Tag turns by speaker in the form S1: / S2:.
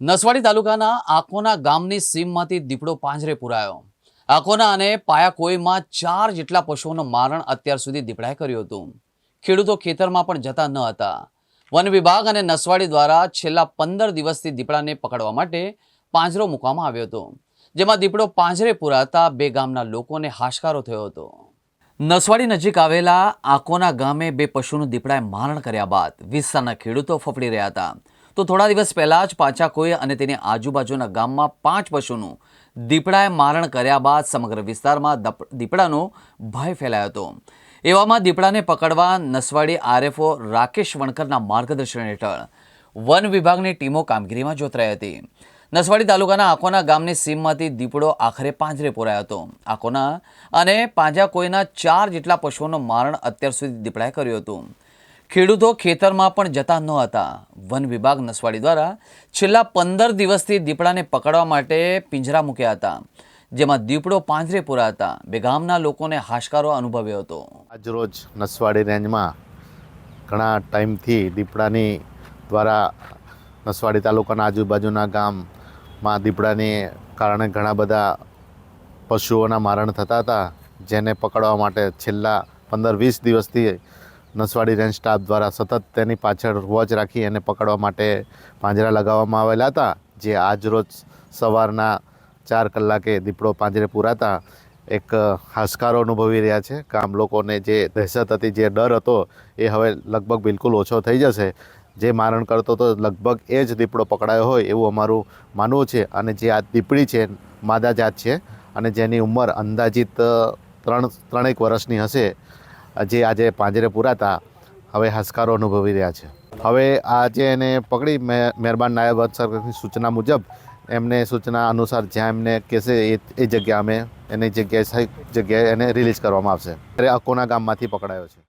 S1: નસવાડી તાલુકાના આકોના ગામની સીમમાંથી દીપડો પાંજરે પુરાયો. આકોના અને પાયાકોઈમાં ચાર જેટલા પશુઓનું મારણ અત્યાર સુધી દીપડાએ કર્યું હતું. ખેડૂતો ખેતરમાં પણ જતા ન હતા. વન વિભાગ અને નસવાડી દ્વારા છેલ્લા પંદર દિવસથી દીપડાને પકડવા માટે પાંજરો મૂકવામાં આવ્યો હતો. જેમાં દીપડો પાંજરે પુરાતા બે ગામના લોકોને હાશકારો થયો હતો. નસવાડી નજીક આવેલા આકોના ગામે બે પશુનું દીપડાએ મારણ કર્યા બાદ વિસ્તારના ખેડૂતો ફફડી રહ્યા હતા. તો થોડા દિવસ પહેલા જ પાંચાકોએ અને તેની આજુબાજુના ગામમાં પાંચ પશુનું દીપડાએ મારણ કર્યા બાદ સમગ્ર વિસ્તારમાં દીપડાનો ભય ફેલાયો હતો. એવામાં દીપડાને પકડવા નસવાડી આરએફઓ રાકેશ વણકરના માર્ગદર્શન હેઠળ વન વિભાગની ટીમો કામગીરીમાં જોતરાઈ હતી. નસવાડી તાલુકાના આકોના ગામની સીમમાંથી દીપડો આખરે પાંજરે પોરાયો હતો. આકોના અને પાંજાકોઈના ચાર જેટલા પશુઓનું મારણ અત્યાર સુધી દીપડાએ કર્યું હતું. ખેડૂતો ખેતરમાં પણ જતા ન હતા. વન વિભાગ નસવાડી દ્વારા છેલ્લા પંદર દિવસથી દીપડાને પકડવા માટે પિંજરા મૂક્યા હતા, જેમાં દીપડો પાંજરે હતા. બે ગામના લોકોને હાશકારો અનુભવ્યો હતો.
S2: આજરોજ નસવાડી રેન્જમાં ઘણા ટાઈમથી દીપડાની દ્વારા નસવાડી તાલુકાના આજુબાજુના ગામમાં દીપડાને કારણે ઘણા બધા પશુઓના મારણ થતા હતા, જેને પકડવા માટે છેલ્લા પંદર વીસ દિવસથી નસવાડી રેન્જ સ્ટાફ દ્વારા સતત તેની પાછળ વોચ રાખી એને પકડવા માટે પાંજરા લગાવવામાં આવેલા હતા, જે આજરોજ સવારના ચાર કલાકે દીપડો પાંજરે પૂરાતા એક હાશકારો અનુભવી રહ્યા છે. કામ લોકોને જે દહેશત હતી, જે ડર હતો, એ હવે લગભગ બિલકુલ ઓછો થઈ જશે. જે મારણ કરતો તો લગભગ એ જ દીપડો પકડાયો હોય એવું અમારું માનવું છે અને જે આ દીપડી છે, માદા જાત છે અને જેની ઉંમર અંદાજિત ત્રણ, ત્રણેક વર્ષની હશે. જે આજે પાંજરે પૂરાતા હવે હાશકારો અનુભવી રહ્યા છે. હવે આજે એને પકડી મહેરબાન નાયબ સરકારની સૂચના મુજબ એમને સૂચના અનુસાર જ્યાં એમને કહેશે એ જગ્યા અમે, એની જગ્યાએ જગ્યાએ એને રિલીઝ કરવામાં આવશે. ત્યારે અકોના ગામમાંથી પકડાયો છે.